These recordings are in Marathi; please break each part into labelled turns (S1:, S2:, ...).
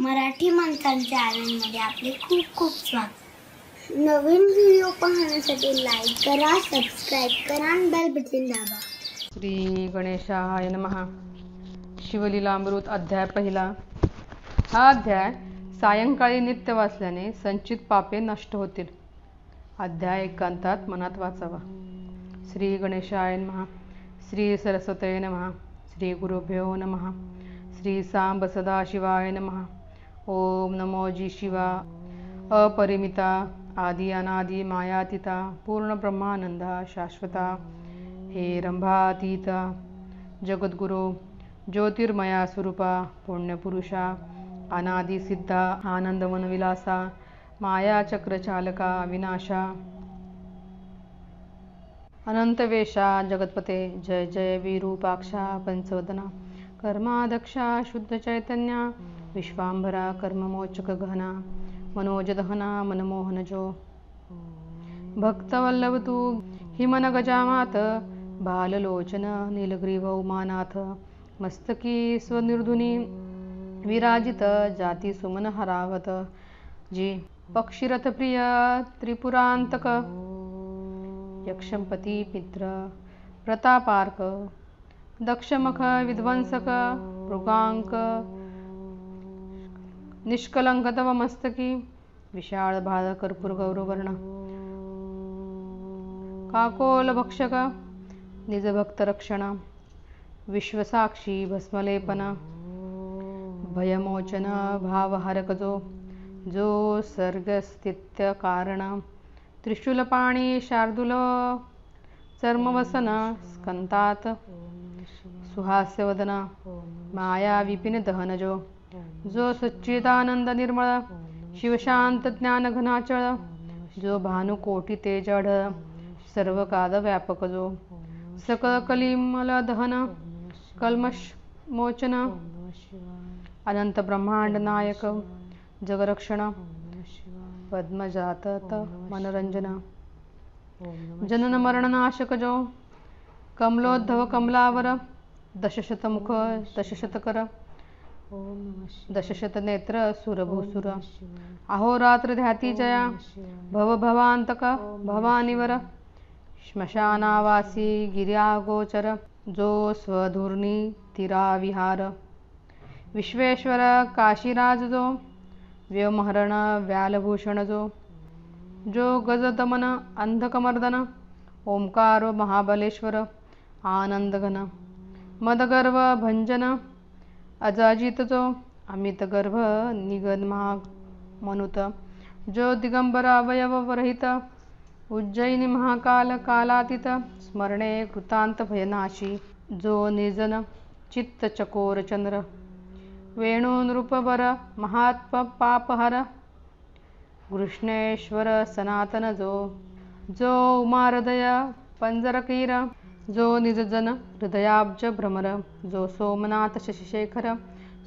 S1: मराठी माणसांच्या आनंदमध्ये आपले खूप खूप स्वागत. नवीन व्हिडिओ पाहण्यासाठी लाईक करा सबस्क्राईब करा आणि बेल बटन दाबा.
S2: श्री गणेशाय नमहा शिवलीला अमृत अध्याय पहिला. हा अध्याय सायंकाळी नित्य वाचल्याने संचित पापे नष्ट होतील. अध्याय एकांतात मनात वाचावा. श्री गणेशाय महा श्री सरस्वतय नमहा श्री गुरुभ्यो नमहा श्री सांब सदाशिवाय नमहा ओम नमो जी शिवा अपरिमिता आदि अनादि मायातीता पूर्ण ब्रह्मानंदा शाश्वता हे रंभातीता जगद्गुरु ज्योतिर्मया स्वरूपा पुण्यपुरुषा अनादिसिद्धा आनंदवनविलासा मायाचक्रचालका विनाशा अनंतवेशा जगतपते जय जय विरूपाक्षा पंचवदना कर्मादक्षा शुद्ध चैतन्या विश्वांभरा कर्ममोचक गहना मनोजदहना मनमोहनजो। भक्तवल्लभ तू हिमन गजामात बाललोचन नीलग्रीव उमानाथ मस्तकी स्वनिर्धुनी विराजित जाती सुमन हरावत। जी पक्षिरथ प्रिय त्रिपुरांतक यक्षंपती मित्र प्रतापार्क दक्षमख विध्वंसक मृगांक निष्कलंक तव मस्तकी विशाळ भाळ कर्पूर गौरवर्ण। काकोल भक्षक निजभक्तरक्षण विश्वसाक्षी भस्मलेपन भयमोचन भावहरकजो जो जो सर्गस्थित्य कारण त्रिशूलपाणी शार्दूल चर्मवसन स्कंतात सुहास्यवदना माया विपिन दहनजो। जो सच्चिदानंद निर्मळ शिवशांत ज्ञान घनाचळ जो भानुकोटी तेजढ सर्व काल व्यापक जो सकळ कलिमल दहन कल्मश मोचन अनंत ब्रह्मांड नायक जगरक्षण पद्मजात मनरंजन जनन मरणनाशक जो कमलोद्धव कमलावर दशशतमुख दशशतकर दशशत नेत्र सुरभूसुर। अहोरात्र ध्याती जया। भवभवांतक भवानीवर। श्मशानावासी गिर्यागोचर जो स्वधूर्णी तिराविहार। विश्वेश्वर काशीराज जो। व्योमहरण व्यालभूषण जो जो गजदमन अंधकमर्दन। ओंकार महाबलेश्वर। आनंदघन। मदगर्भ भंजन। अजाजित जो अमित गर्भ निगदमाग मनुत. जो दिगंबर अवयवरहित उज्जैनी महाकाल कालातीत स्मरणे कृतांत भयनाशी. जो निर्जन चित्त चकोर चंद्र. वेणू नृपवर महात्म पापहर. कृष्णेश्वर सनातन जो. जो उमारदय पंजरकीर. जो निजजन हृदयाब्ज भ्रमर जो सोमनाथ शशिशेखर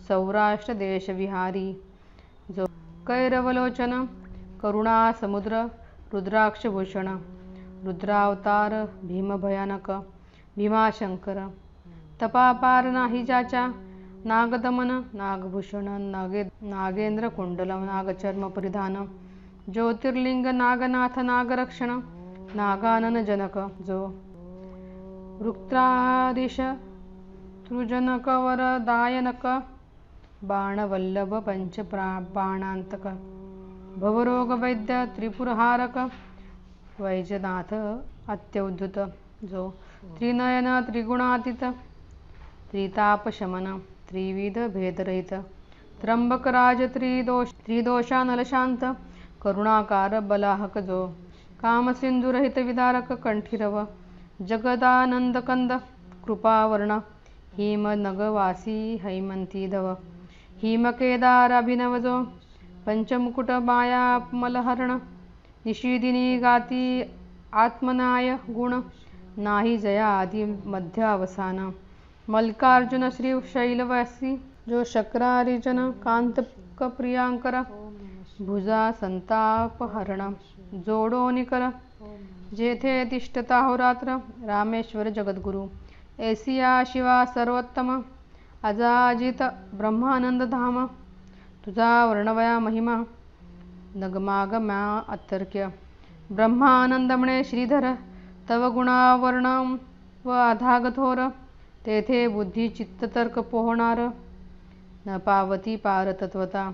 S2: सौराष्ट्र देशविहारी जो कैरवलोचन करुणा समुद्र रुद्राक्षभूषण रुद्रावतार भीमभयानक भीमाशंकर तपापार नाही ज्याच्या नागदमन नागभूषण नागे नागेंद्र कुंडल नागचर्म परिधान। ज्योतिर्लिंग नागनाथ नागरक्षण नागानन जनक। जो वृत्रादिश तृजनकवरदायनक बाणवल्लभ पंचप्रा बाणांतक भवरोगवैद्य त्रिपुरहारक वैजनाथ अत्युद्धत जो त्रिनयन त्रिगुणातीत त्रितापशमन त्रिविध भेदरहित त्र्यंबकराज त्रिदोष त्रिदोषानलशांत करुणाकार बलाहक जो कामसिंधुरहित विदारक कंठीरव जगदानंदकंद कृपावर्ण हिमनगवासी हैमंती धव हिमकेदाराभिनव अभिनवजो पंचमुकुट माया निशिदिनी गाती आत्मनाय गुण नाही जया आदी मध्यावसान मल्कार्जुन श्री शैलवासी जो शक्रारिजन कांतक प्रियांकर भुजा संतापहरण जोडोनिकर जेथे तिष्ठत अहोरात्र रामेश्वर जगद्गुरु. एसिया शिवा सर्वोत्तम. अजाजित ब्रह्मानंद धाम तुझा वर्णवया महिमा. नगमागमा अतर्क्य ब्रह्मानंदमणे श्रीधर. तव गुणावर्ण व अधागथोर. तेथे बुद्धी चित्ततर्क पोहणार. न पावती पारतत्वता.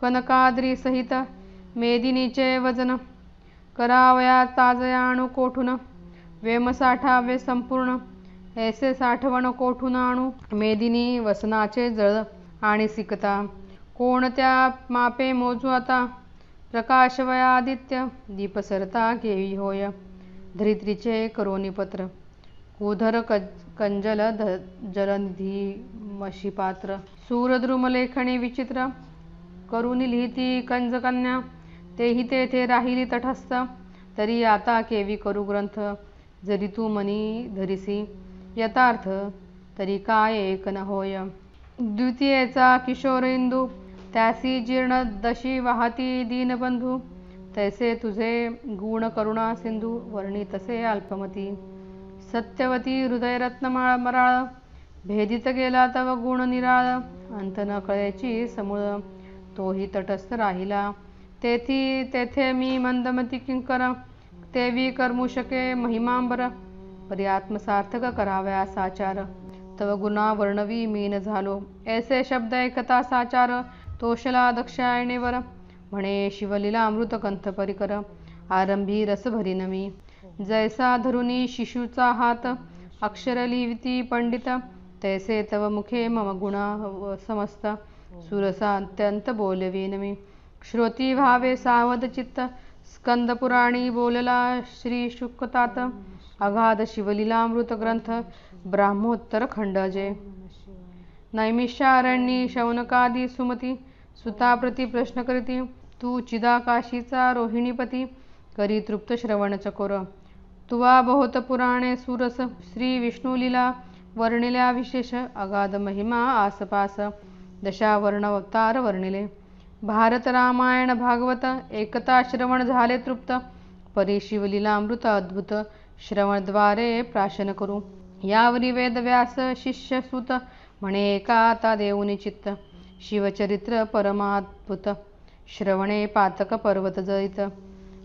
S2: कनकाद्रीसहित कनकाद्री सहित मेदिनीचे वजन. करावया ताजयाणू कोठून? वेम साठावे संपूर्ण. ऐसे साठवण कोठून आणू? मेदिनी वसनाचे जळ आणि सिकता. कोणत्या मापे मोजू आता? प्रकाशवया आदित्य दीपसरता घेवी होय. धरित्रीचे करोनी पत्र. कुधर कंजल ध जलनिधी मशीपात्र सूरद्रुमलेखणी विचित्र. करुणी लिहिती कंजकन्या. तेही तेथे राहिली तटस्थ. तरी आता केवी करू ग्रंथ? जरी तू मनी धरिसी. यथार्थ तरी काय एक न होय? द्वितीयेचा किशोर इंदू त्यासी जीर्ण दशी वाहती दीनबंधू तैसे तुझे गुण करुणा सिंधू वर्णी तसे अल्पमती. सत्यवती हृदयरत्नमाळ मराळ. भेदित गेला तव गुण निराळ. अंत न कळ्याची समूळ. तोही तटस्थ राहिला. तेथी तेथे मी मंदमती किंकर तेवी कर्मू शके महिमांबर परी आत्मसार्थक कराव्या साचार तव गुणा वर्णवी मीन झालो ऐसे शब्द ऐकता साचार तोषला दक्षायणेवर म्हणे शिवलीला अमृत कंथ परिकर आरंभी रस मी जैसा धरुनी शिशूचा हात अक्षर लिहिती पंडित तैसे तव मुखे मम गुणा समस्त सुरसा अत्यंत बोलवीन मी श्रोती व्हावे सावध चित्त स्कंदपुराणी बोलला श्री शुकतात अगाध शिवलीलामृत ग्रंथ ब्राह्मोत्तर खंडजे। नैमिषारण्यी शौनकादी सुमती सुताप्रती प्रश्न करीती तू चिदाकाशीचा रोहिणीपती करी तृप्त श्रवण चकोर तुवा बहुत पुराणे सुरस श्री विष्णुलीला वर्णिल्या विशेष अगाध महिमा आसपास। दशावर्ण अवतार वर्णिले। भारत रामायण भागवत एकता श्रवण झाले तृप्त. परी शिवलीलामृत अद्भुत. श्रवणद्वारे प्राशन करू. यावरी वेदव्यास शिष्य सुत म्हणे एका आता देऊनी चित्त? शिवचरित्र परमाद्भुत. श्रवणे पातक पर्वत जळित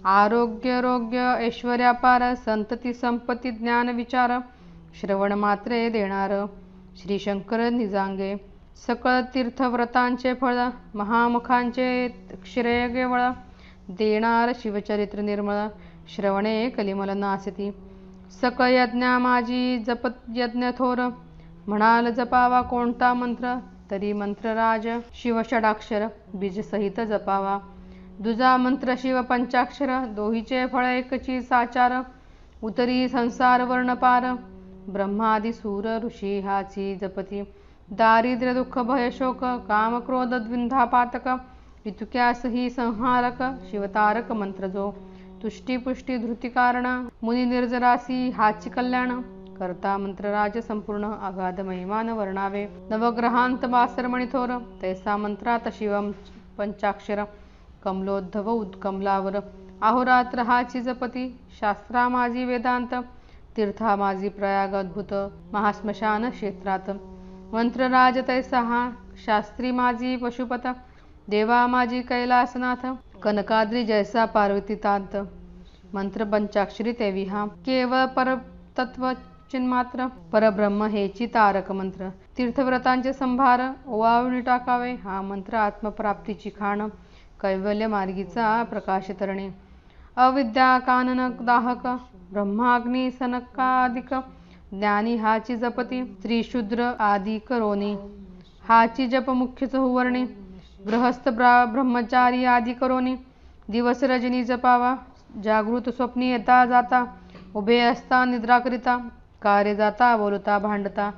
S2: आरोग्य रोग्य ऐश्वर्यापार संतती संपत्ती ज्ञान विचार. श्रवण मात्रे देणार श्री शंकर निजांगे. सकळ तीर्थव्रतांचे फळ महामुखांचे श्रेय केवळ देणार शिवचरित्र निर्मळ श्रवणे कलिमल नासती. सकळ यज्ञा माझी जपत यज्ञ थोर म्हणाल जपावा कोणता मंत्र तरी मंत्रराज शिव षडाक्षर बीज सहित जपावा. दुजा मंत्र शिव पंचाक्षर दोहीचे फळ एकची साचार उतरी संसार वर्णपार ब्रह्मादी सूर ऋषी हाची जपती. दारिद्र्य दुःख भय शोक काम क्रोध द्विंधा पातक इतुक्यास ही संहारक शिवतारक मंत्र जो तुष्टी पुष्टी धृती कारण मुनी निर्जरासी हाची कल्याण करता मंत्रराज संपूर्ण अगाध महिमान वर्णावे नवग्रहांत बासरमणिथोर तैसा मंत्रात शिवम पंचाक्षर कमलोद्धव उद्कमलावर अहोरात्र हाची जपती शास्त्रा माझी वेदांत तीर्था माझी प्रयाग अद्भुत महाश्मशान क्षेत्रात मंत्रराज तैसा हा शास्त्री माझी पशुपत देवा माझी कैलासनाथ कनकाद्री जैसा पार्वती तांत मंत्र पंचाक्षरी तेवी हा केवळ परतत्व चिन्मात्र परब्रह्म हेची तारक मंत्र। तीर्थव्रतांचे संभार ओवाळून टाकावे हा मंत्र आत्मप्राप्तीची खाण कैवल्य मार्गीचा प्रकाश तरणे अविद्या काननक दाहक ब्रह्माग्नी सनकादिक ज्ञानी हाची जपती त्रिशूद्र आदी करोनी. हाची जप मुख्य चहुवर्णी गृहस्थ ब्रा ब्रह्मचारी आदी करोनी. दिवस रजनी जपावा जागृत स्वप्नी येता जाता उभे असता निद्रा करिता कार्य जाता बोलता भांडता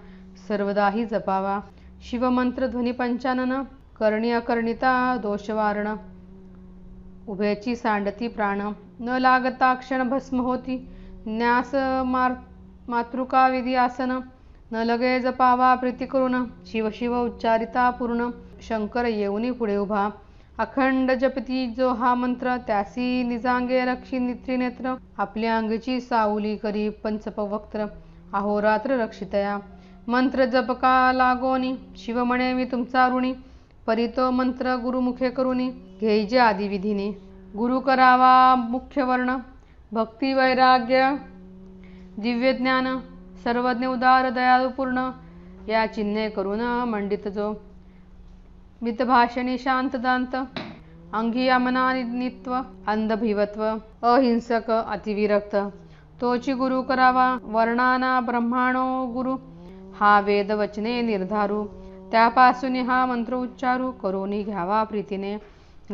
S2: सर्वदाही जपावा. शिवमंत्र ध्वनी पंचानन करणी अकर्णिता दोषवारण उभ्याची सांडती प्राण न लागता क्षण भस्म होती. न्यास मार मातृका विधी आसन न लगे जपावा प्रीती करून शिव शिव उच्चारिता पूर्ण शंकर येऊनी पुढे उभा. अखंड जपती जो हा मंत्र त्यासी निजांगे रक्षी त्रिनेत्र आपल्या अंगची सावली करी पंचपवक्त्र अहोरात्र रक्षितया. मंत्र जपका लागोनी शिव म्हणे मी तुमचा ऋणी परितो मंत्र गुरुमुखे करुनी घेईजे आदिविधीने. गुरु करावा मुख्य वर्ण भक्ती वैराग्य दिव्यज्ञान सर्वज्ञ उदार दयाळूपूर्ण या चिन्हे करून मंडित जो. मितभाषणी शांत दांत अंगी अमनानित्व अंधभिवत्व अहिंसक अतिविरक्त. तोची गुरु करावा वर्णाना ब्रह्माणो गुरु. हा वेद वचने निर्धारू. त्यापासून हा मंत्र उच्चारू करोनी घ्यावा प्रीतीने.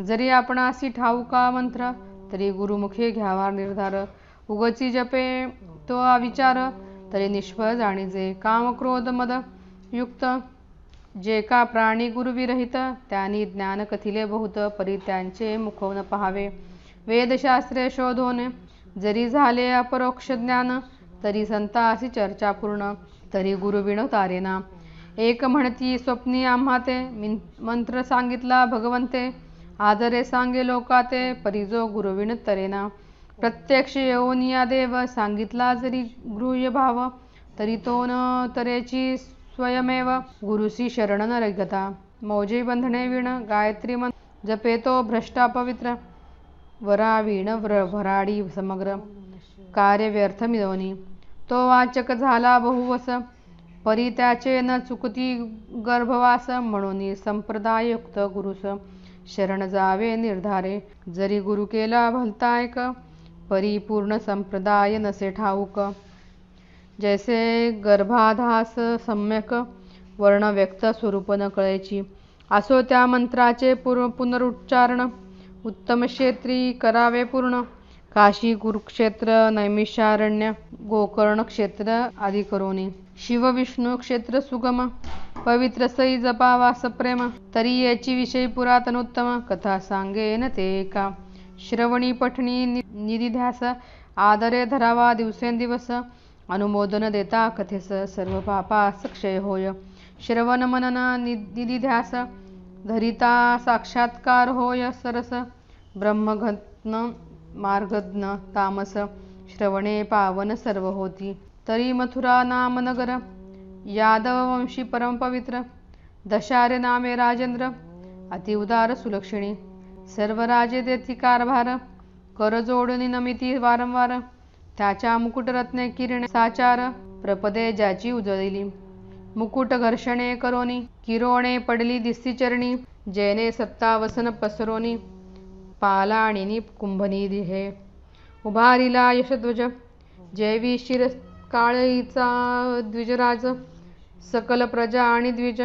S2: जरी आपणासी ठाऊका मंत्र तरी गुरुमुखे घ्यावा निर्धार. उगची जपे तो विचार तरी निष्फळ जाणीजे काम क्रोध मद युक्त जे का प्राणी गुरुविरहित त्यांनी ज्ञान कथिले बहुत परी त्यांचे मुखवून पहावे. वेदशास्त्रे शोधोने जरी झाले अपरोक्ष ज्ञान तरी संतासी चर्चा पूर्ण तरी गुरुविण तारेना एक म्हणती स्वप्नी आम्हा ते मिन- मंत्र सांगितला भगवंते आदरे सांगे लोकाते परिजो गुरुविण तरेना प्रत्यक्ष येऊन या देव सांगितला जरी गृह्य भाव तरी तो न तरेची स्वयमेव गुरुसी शरण न रगता मौजे बंधने विण गायत्री मन जपे तो भ्रष्टा पवित्र. वरा विण व्र भराडी समग्र. कार्य व्यर्थ मिळवणी. तो वाचक झाला बहुवस परी त्याचे न चुकती गर्भवास म्हणून संप्रदायुक्त गुरुस. शरण जावे निर्धारे. जरी गुरु केला भलतायक परिपूर्ण संप्रदाय नसे ठाऊक. जैसे गर्भाधास सम्यक वर्ण व्यक्त स्वरूप न कळायची असो त्या मंत्राचे पूर्व पुनरुच्चारण. उत्तम क्षेत्री करावे पूर्ण. काशी कुरुक्षेत्र नैमिषारण्य गोकर्ण क्षेत्र आदी करोनी. शिवविष्णू क्षेत्र सुगम. पवित्र सई जपावास प्रेम तरी याची विषयी पुरातनोत्तम. कथा सांगेन ते का श्रवणी पठणी नि- निधिध्यास आदरे धरावा दिवसेंदिवस अनुमोदन देता कथेस सर्व पापास क्षय होय। श्रवण मनन नि- निधिध्यास धरिता साक्षात्कार होय सरस। ब्रह्मघत्न मार्गज्ञ तामस श्रवणे पावन सर्व होती। तरी मथुरा नाम नगर यादववंशी परम पवित्र। दशारे नामे राजेंद्र अति उदार सुलक्षणी। सर्व राजे देती कारभार कर जोडणी नमिती वारंवार त्याच्या मुकुटरत्ने किरणे साचार प्रपदे ज्याची उजळली. मुकुट घर्षणे करोनी किरोणे पडली दिसती चरणी जेने सत्तावसन पसरोनी पालाणिनी कुंभनी दिहे. उभारिला यशध्वज जैवी शिर काळीचा द्विजराज सकल प्रजा आणि द्विज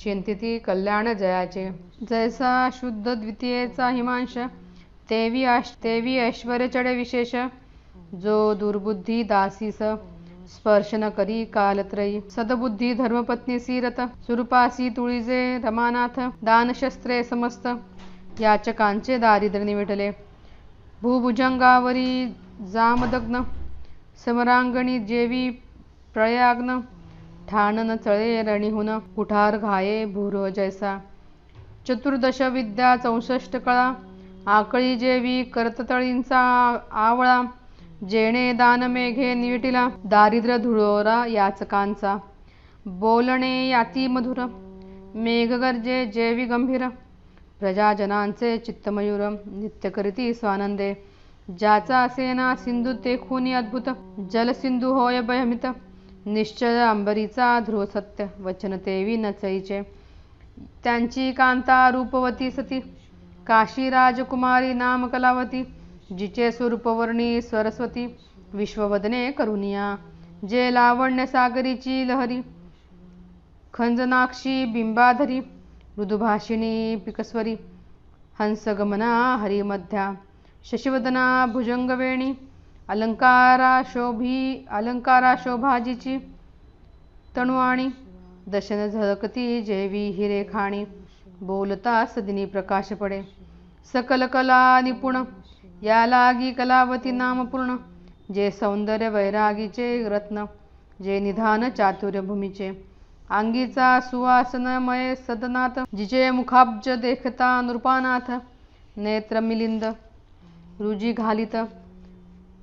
S2: चिंतिती कल्याण जयाचे जैसा शुद्ध द्वितीयेचा हिमांश तेवी आश तेवी ऐश्वर चढे विशेष जो दुर्बुद्धी दासीस स्पर्शन करी कालत्रयी. सदबुद्धी धर्मपत्नी सीरत सुरूपासी तुळीजे रमानाथ दानशस्त्रे समस्त याचकांचे दारिद्र्य निमिटले. भूभुजंगावरी जामदग्न समरांगणी जेवी प्रयाग्न ठाणन चळे रणिहून कुठार घाये भूर जैसा। चतुर्दश विद्या चौसष्ट कळा आकळी जेवी करततळींचा आवळा जेणे दान मेघे निविटिला दारिद्र्य धुळोरा याचकांचा। बोलणे याती मधुर मेघगर्जे जेवी गंभीर प्रजाजनांचे चित्तमयूर नित्य करीती स्वानंदे। ज्याचा असेना सिंधू ते खूनी अद्भुत जलसिंधू होय भयमित। निश्चय अंबरीचा ध्रुव सत्य वचन तेवी नचईचे. त्यांची कांता रूपवती सती काशी राजकुमारी नाम कलावती जिचे स्वरूपवर्णी सरस्वती विश्ववदने करुनिया जे लावण्य सागरीची लहरी खंजनाक्षी बिंबाधरी मृदुभाषिणी पिकस्वरी हंसगमना हरिमध्या शशिवदना भुजंगवेणी अलंकाराशोभी अलंकाराशोभाजीची तणुवाणी दशन झळकती जेवी हिरे खाणी बोलता सदिनी प्रकाश पडे सकल कला निपुण या लागी कलावती नामपूर्ण जे सौंदर्य वैरागीचे रत्न जे निधान चातुर्य भूमीचे अंगीचा सुवासनमय सदनाथ जिचे मुखाब्ज देखता नृपानाथ नेत्र मिलिंद रुजी घालित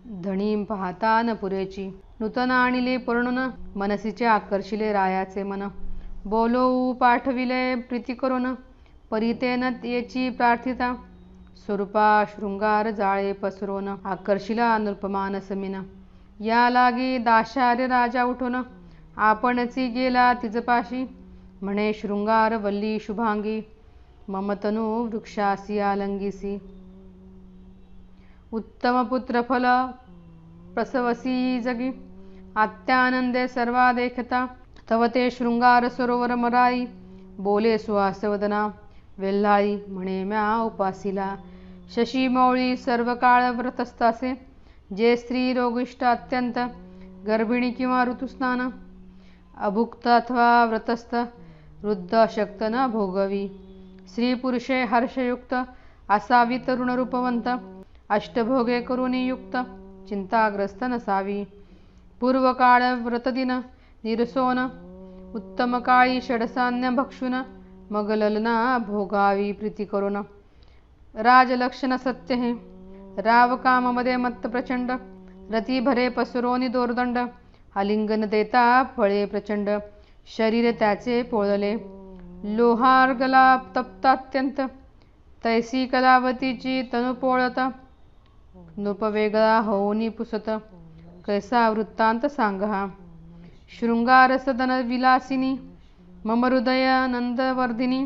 S2: धणी पाहता न पुरेची. नूतन आणिले परणुन मनसीचे आकर्षिले रायाचे मन. बोलोऊ पाठविले प्रीती करून परितेन येची प्रार्थिता. स्वरूपा शृंगार जाळे पसरून आकर्षिला नृपमान समीन. या लागी दाशार्य राजा उठून आपणची गेला तिजपाशी. म्हणे शृंगार वल्ली शुभांगी ममतनु वृक्षासी आलंगीसी. उत्तम पुत्रफल प्रसवसी जगी। आत्यानंदे सर्वा देखता तव ते शृंगार सरोवर मराई बोले सुहासवदना। वेल्हाळी म्हणे म्या उपासिला। शशी मौळी सर्व काळ व्रतस्तासे जे स्त्री रोगिष्ट अत्यंत। गर्भिणी किंवा ऋतुस्नान। अभुक्त अथवा व्रतस्थ। वृद्ध अशक्त न भोगवी। स्त्री पुरुषे हर्षयुक्त। असावी तरुण रूपवंत। अष्टभोगे करुणी युक्त चिंताग्रस्त नसावी. पूर्वकाळ व्रतदिन निरसोन उत्तमकाळी षडसान्य भक्षुन मगललना भोगावी प्रीती करून राजलक्षण सत्य हे राव काममध्ये मत्त प्रचंड रती भरे पसरोनी दोरदंड आलिंगन देता फळे प्रचंड शरीर त्याचे पोळले. लोहार गला तप्त अत्यंत तैसी कलावतीची तनु पोळत नृप वेगळा होऊनी पुसत कैसा वृत्तांत सांग हा शृंगारसदन विलासिनी मम हृदय नंदवर्धिनी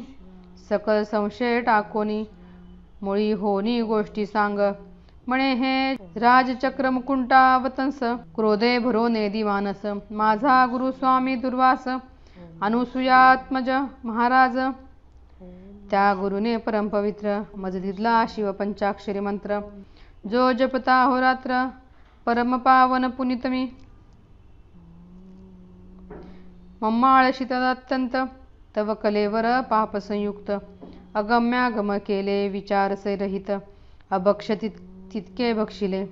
S2: सकल संशय टाकोनी मुळी होनी गोष्टी सांग म्हणे हे राजचक्र मुकुंटावतंस क्रोधे भरो नेदी मानस माझा गुरु स्वामी दुर्वास अनुसुयात्मज महाराज त्या गुरुने परमपवित्र मजदिदला शिवपंचाक्षरी मंत्र जो जपता अहोरात्र परमपावन पुनितमी। मम्माळ अत्यंत तव कलेवर पापसंयुक्त अगम्यागम केले विचारसरहित अभक्ष तित- तितके भक्षिले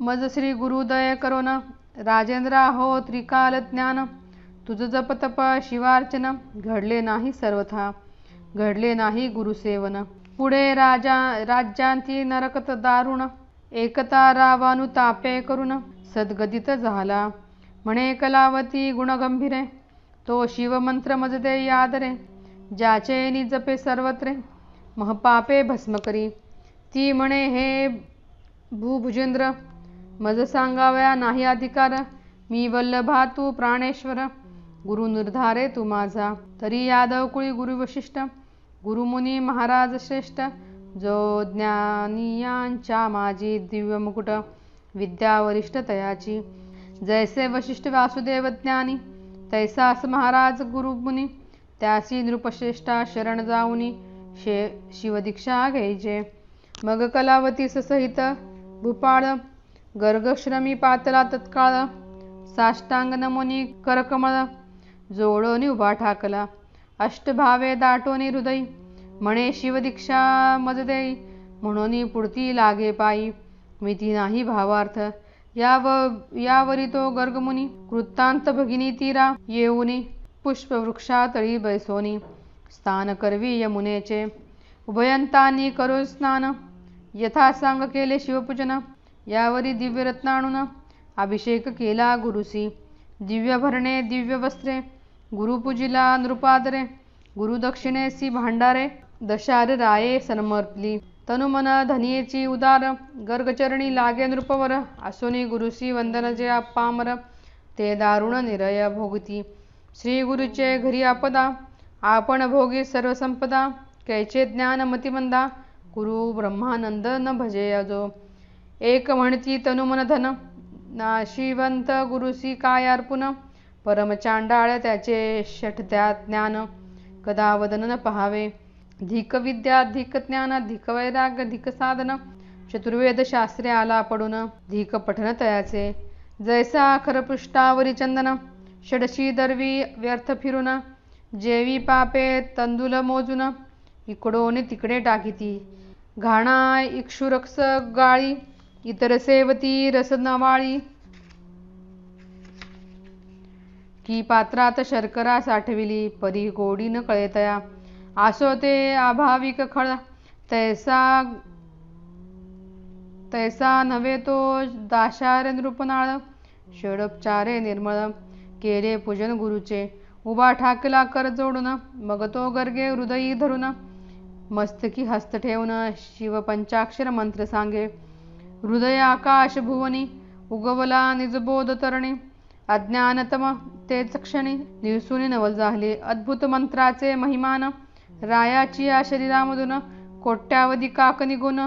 S2: मज श्री गुरुदय करोन। राजेंद्रा हो त्रिकाल ज्ञान। तुझ जप तप शिवार्चन। घडले नाही सर्वथा। घडले नाही गुरुसेवन पुढे राजा राज्यांती नरकत दारुण एकता रावानुतापे करून सद्गदित झाला. म्हणे कलावती गुणगंभीरे तो शिवमंत्र मजदे यादरे ज्याचे निजपे सर्वत्रे महपापे भस्म करी. ती म्हणे हे भूभुजेंद्र मज सांगावया नाही अधिकार मी वल्लभा तू प्राणेश्वर गुरु निर्धारे तू माझा. तरी यादव कुळी गुरु वशिष्ठ गुरुमुनी महाराज श्रेष्ठ जो ज्ञानियांच्या माझी दिव्य मुकुट विद्या वरिष्ठ तयाची जैसे वशिष्ठ वासुदेव ज्ञानी तैसास महाराज गुरुमुनी त्यासी नृपश्रेष्ठा शरण जाऊनी शे शिवदीक्षा घ्यायचे. मग कलावतीस सहित भूपाळ गर्गश्रमी पातला तत्काळ साष्टांग नमुनी करकमळ जोडोनी उभा ठाकला. अष्टभावे दाटोनी हृदय म्हणे शिवदीक्षा मजदेई म्हणून पुढती लागे पायी मिती नाही भावार्थ याव यावरी तो गर्गमुनी वृत्तांत भगिनी तीरा येऊनी पुष्पवृक्षा तळी बैसोनी स्नान करवी यमुनेचे उभयंतांनी करो स्नान यथा सांग केले शिवपूजन यावरी दिव्य रत्नाणून अभिषेक केला गुरुसी दिव्य भरणे दिव्य वस्त्रे गुरुपूजीला नृपादरे गुरुदक्षिणेसी भांडारे दशार राये सन्मर्पली तनुमन धनियेची उदार गर्गचरणी लागे नृपवर असोनी गुरुसी वंदन जे ते दारुण निरय भोगती श्री गुरुचे घरी आपदा आपण भोगी सर्वसंपदा कैचे ज्ञान मतिमंदा गुरु ब्रह्मानंद न भजे अजो एक म्हणती तनुमन धन नाशिवंत गुरुसी काय अर्पुन परमचांडाळ त्याचे षटत्या ज्ञान कदा वदन न पहावे. धिक विद्या धिक ज्ञान धिक वैराग्य धिक साधन चतुर्वेद शास्त्रे आला पडून धिक पठन तयाचे. जैसा खरपृष्ठावरी चंदन षडशी दरवी व्यर्थ फिरून जेवी पापे तंदुल मोजून इकडोन तिकडे टाकीती. घाणा इक्षुरक्ष गाळी इतर सेवती रस की पात्रात शर्करा साठविली परी गोडी न कळेतया. आसो ते अभाविक खळ तैसा तैसा नव्हे तो दाशार नृपनाळ. षडोपचारे निर्मळ केले पूजन गुरुचे. उभा ठाकला कर जोडून मग तो गर्गे हृदयी धरून. मस्तकी हस्त ठेवून शिव पंचाक्षर मंत्र सांगे. हृदय आकाश भुवनी उगवला निजबोध तरणे. अज्ञानतम तेच क्षणी निवसून नवल झाले. अद्भुत मंत्राचे महिमान रायाची या शरीरामधून कोट्यावधी काक निघून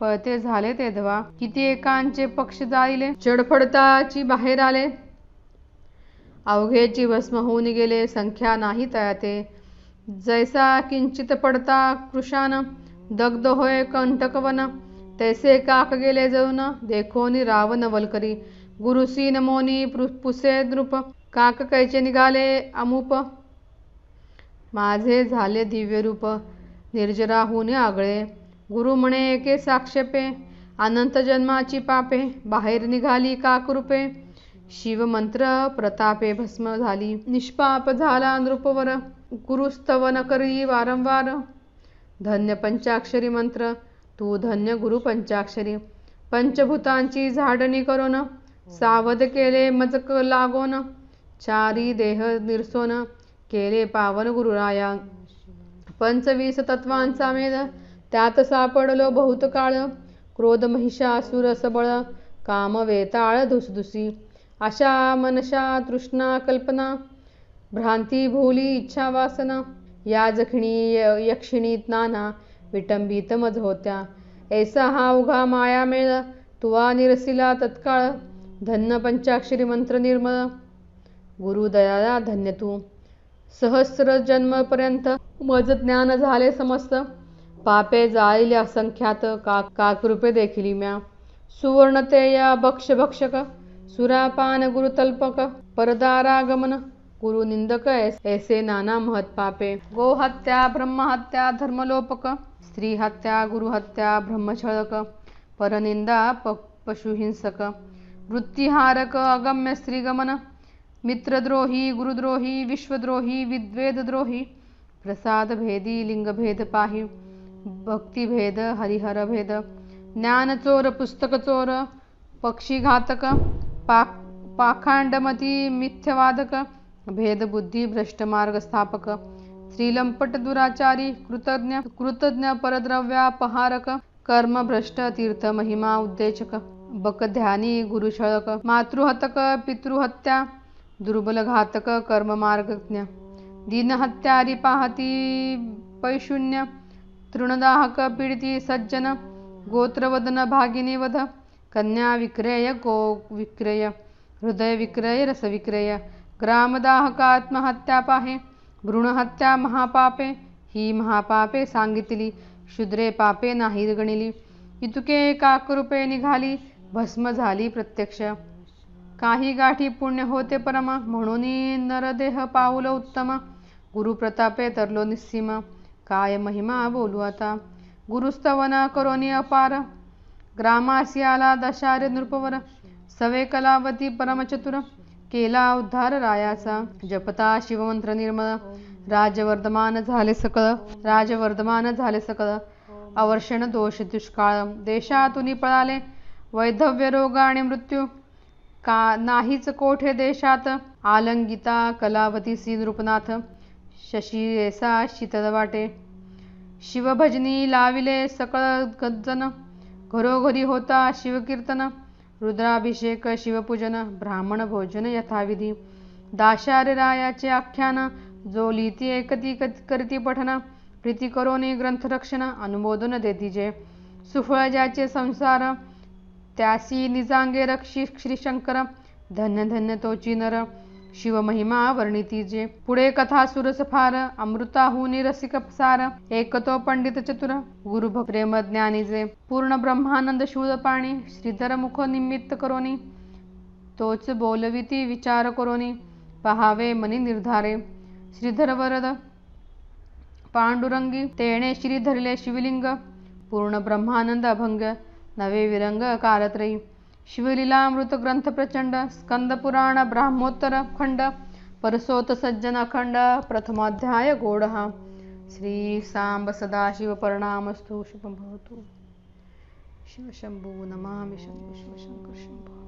S2: पळते झाले ते धवा. किती एकांचे पक्ष जाळीले चडफडताची बाहेर आले. अवघेची भस्म होऊन गेले संख्या नाही तयाते जैसा किंचित पडता कृशान दग्ध होय कंटकवन. तैसे काक गेले जळून देखोनी रावण वलकरी. गुरुसी नमोनी पुसे नृप काक कैचे निघाले अमुप. माझे झाले दिव्य रूप निर्जराहून आगळे. गुरु म्हणे एके साक्षेपे अनंत जन्माची पापे बाहेर निघाली काकरूपे. शिवमंत्र प्रतापे भस्म झाली निष्पाप झाला नृपवर. गुरुस्तवन करी वारंवार. धन्य पंचाक्षरी मंत्र तू धन्य गुरु पंचाक्षरी. पंचभूतांची झाडणी करून हो. सावध केले मजक लागोन चारी देह निरसोन केले पावन गुरुराया. पंचवीस तत्वांचा मेद त्यात सापडलो बहुत काळ क्रोध महिषासुर सबळ काम वेताळ धुसधुसी. अशा मनशा तृष्णा कल्पना भ्रांती भोली इच्छा वासना. या जखणी य- यक्षिणीत नाना विटंबित मज होत्या. ऐसा हा उघा माया मेळ तुवा निरसिला तत्काळ. धन्य पंचाक्षरी मंत्र निर्मळ. गुरुदयाला धन्य तू. सहस्र जन्मपर्यंत मज ज्ञान झाले समस्त. पापे जाळीले असंख्यात का कृपे देखिली म्या. सुवर्ण ते या भक्ष भक्षक सुरापान गुरुतल्पक परदारागमन. गुरु निंदक ऐसे नाना महत पापे. गोहत्या ब्रह्महत्या धर्मलोपक. स्त्रीहत्या गुरुहत्या ब्रह्मछळक. परनिंदा प पशुहिंसक. वृत्तिहारक अगम्य स्त्रीगमन मित्रद्रोही गुरुद्रोही विश्वद्रोही विद्वेदद्रोही प्रसाद भेदी लिंगभेद पाही भक्तिभेद हरिहरभेद ज्ञानचोर पुस्तकचोर पक्षीघातक पाक पाखांडमती मिथ्यवादक भेदबुद्धी भ्रष्टमार्ग स्थापक श्रीलंपट दुराचारी कृतज्ञ कृतज्ञ परद्रव्यापहारक कर्मभ्रष्ट तीर्थ महिमा उद्देशक बकध्यानी गुरुशळक मातृहतक पितृहत्या दुर्बल घातक कर्ममार्गज्ञ दीनहत्यारी रिपाहती पैशून्य तृणदाहक पीडिती सज्जन गोत्रवदन भागिनी वध कन्या विक्रय गो विक्रय हृदय विक्रय रसविक्रय ग्रामदाहक आत्महत्या पाहे भ्रूणहत्या महापापे ही महापापे सांगितली शूद्रे पापे नाही गणिली इतुके काकरूपे निघाली भस्म झाली प्रत्यक्ष. काही गाठी पुण्य होते परम म्हणून नरदेह पाऊल उत्तम. गुरुप्रतापे तरलो निस्सीम. काय महिमा बोलू आता? गुरुस्तवन करोनी अपार. ग्रामासी आला दशार्य नृपवर. सवे कलावती परमचतुर. केला उद्धार रायाचा. जपता शिवमंत्र निर्मळ राजवर्धमान झाले सकळ. राजवर्धमान झाले सकळ. अवर्षण दोष दुष्काळ. देशातून पळाले. वैधव्य रोग आणि मृत्यू. का नाहीच कोठे देशात? आलंगिता कलावती सी. नृपनाथ. शशी शीतलवाटे शीतल वाटे. शिवभजनी लाविले सकळ गजन घरोघरी होता शिवकीर्तन. रुद्राभिषेक शिवपूजन ब्राह्मण भोजन यथाविधी. दाशार्यरायाचे आख्यान. जो लिहिती एकती करती पठन. प्रीती करोनी ग्रंथरक्षण अनुमोदन देतीजे सुफळ ज्याचे संसार. त्यासी निजांगे रक्षी श्रीशंकर धन्य धन्य तोची नर शिवमहिमा वर्णितीजे पुढे कथा सुरस फार अमृताहुनी रसिक सार एकतो पंडित चतुर गुरु प्रेम ज्ञानीजे पूर्ण ब्रह्मानंद शूद पाणी श्रीधर मुख निमित्त करोनी तोच बोलविती विचार करोनी पहावे मनी निर्धारे. श्रीधर वरद पांडुरंगी तेणे श्री धरले शिवलिंग पूर्ण ब्रह्मानंद अभंग नवे विरंग कारत्रयी शिवलीलामृत ग्रंथ प्रचंड स्कंद पुराण ब्राह्मोत्तर खंड परसोत सज्जन अखंड प्रथमाध्याय गोडहा. श्री सांब सदाशिव परिणामस्तु. शुभं भवतु. शिवशंभो नमामि. शंभो शिवशंकर शंभो.